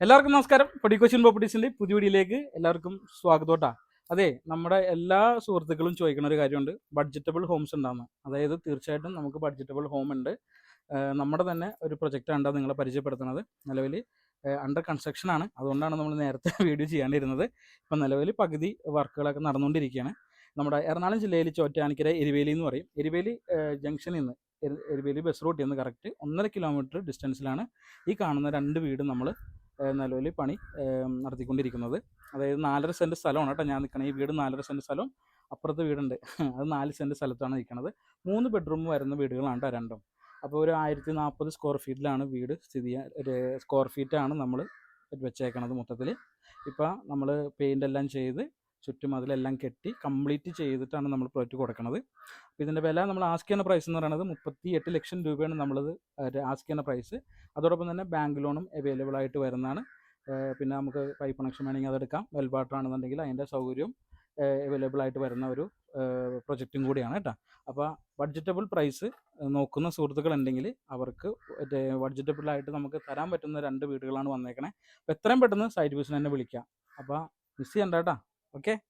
എല്ലാവർക്കും നമസ്കാരം. പൊടി കൊച്ചിൻ പ്രോപ്പർട്ടീസിന്റെ പുതിയ വീഡിയോയിലേക്ക് എല്ലാവർക്കും സ്വാഗതോട്ടാ അതെ നമ്മുടെ എല്ലാ സുഹൃത്തുക്കളും ചോദിക്കുന്ന ഒരു കാര്യമുണ്ട്. ബഡ്ജറ്റബിൾ ഹോംസ് ഉണ്ടാകുന്ന അതായത് തീർച്ചയായിട്ടും നമുക്ക് ബഡ്ജറ്റബിൾ ഹോം ഉണ്ട്. നമ്മുടെ തന്നെ ഒരു പ്രൊജക്റ്റാണ് നിങ്ങളെ പരിചയപ്പെടുത്തുന്നത്. നിലവിൽ അണ്ടർ കൺസ്ട്രക്ഷൻ ആണ്. അതുകൊണ്ടാണ് നമ്മൾ നേരത്തെ വീഡിയോ ചെയ്യാണ്ടിരുന്നത്. ഇപ്പം നിലവിൽ പകുതി വർക്കുകളൊക്കെ നടന്നുകൊണ്ടിരിക്കുകയാണ്. നമ്മുടെ എറണാകുളം ജില്ലയിൽ ചോറ്റാനിക്കര എരിവേലി എന്ന് പറയും. എരിവേലി ജംഗ്ഷനിൽ നിന്ന് എരി- എരിവേലി ബസ് റൂട്ടിൽ നിന്ന് കറക്റ്റ് ഒന്നര കിലോമീറ്റർ ഡിസ്റ്റൻസിലാണ് ഈ കാണുന്ന രണ്ട് വീട് നമ്മൾ നിലവിൽ പണി നടത്തിക്കൊണ്ടിരിക്കുന്നത്. അതായത് നാലര സെന്റ് സ്ഥലമാണ് കേട്ടോ ഞാൻ നിൽക്കണേ ഈ വീട് നാലര സെന്റ് സ്ഥലം അപ്പുറത്ത് വീടുണ്ട്. അത് നാല് സെന്റ് സ്ഥലത്താണ് നിൽക്കുന്നത് മൂന്ന് ബെഡ്റൂം വരുന്ന വീടുകളാണ് കേട്ടോ രണ്ടും. അപ്പോൾ ഒരു ആയിരത്തി നാൽപ്പത് സ്ക്വയർ ഫീറ്റിലാണ് വീട് സ്ഥിതി സ്ക്വയർ ഫീറ്റാണ് നമ്മൾ വെച്ചേക്കണത് മൊത്തത്തിൽ ഇപ്പോൾ നമ്മൾ പെയിന്റ് എല്ലാം ചെയ്ത് ചുറ്റും അതിലെല്ലാം കെട്ടി കംപ്ലീറ്റ് ചെയ്തിട്ടാണ് നമ്മൾ പ്രോജക്റ്റ് കൊടുക്കുന്നത് അപ്പോൾ ഇതിന്റെ വില നമ്മൾ ആസ്ക് ചെയ്യുന്ന പ്രൈസ് എന്ന് പറയുന്നത് മുപ്പത്തി എട്ട് ലക്ഷം രൂപയാണ് നമ്മളത് ചെയ്യുന്ന പ്രൈസ് അതോടൊപ്പം തന്നെ ബാങ്ക് ലോണും അവൈലബിൾ ആയിട്ട് വരുന്നതാണ്. പിന്നെ നമുക്ക് പൈപ്പ് കണക്ഷൻ വേണമെങ്കിൽ അതെടുക്കാം വെൽ വാട്ടർ ആണെന്നുണ്ടെങ്കിൽ അതിന്റെ സൗകര്യവും അവൈലബിൾ ആയിട്ട് വരുന്ന ഒരു പ്രൊജക്റ്റും കൂടിയാണ് കേട്ടോ. അപ്പോൾ ബഡ്ജറ്റബിൾ പ്രൈസ് നോക്കുന്ന സുഹൃത്തുക്കൾ ഉണ്ടെങ്കിൽ അവർക്ക് ബഡ്ജറ്റബിളായിട്ട് നമുക്ക് തരാൻ പറ്റുന്ന രണ്ട് വീടുകളാണ് വന്നേക്കണേ. അപ്പോൾ എത്രയും പെട്ടെന്ന് സൈറ്റ് ബിസിനെ തന്നെ വിളിക്കാം. അപ്പോൾ മിസ് ചെയ്യണ്ട കേട്ടോ. okay?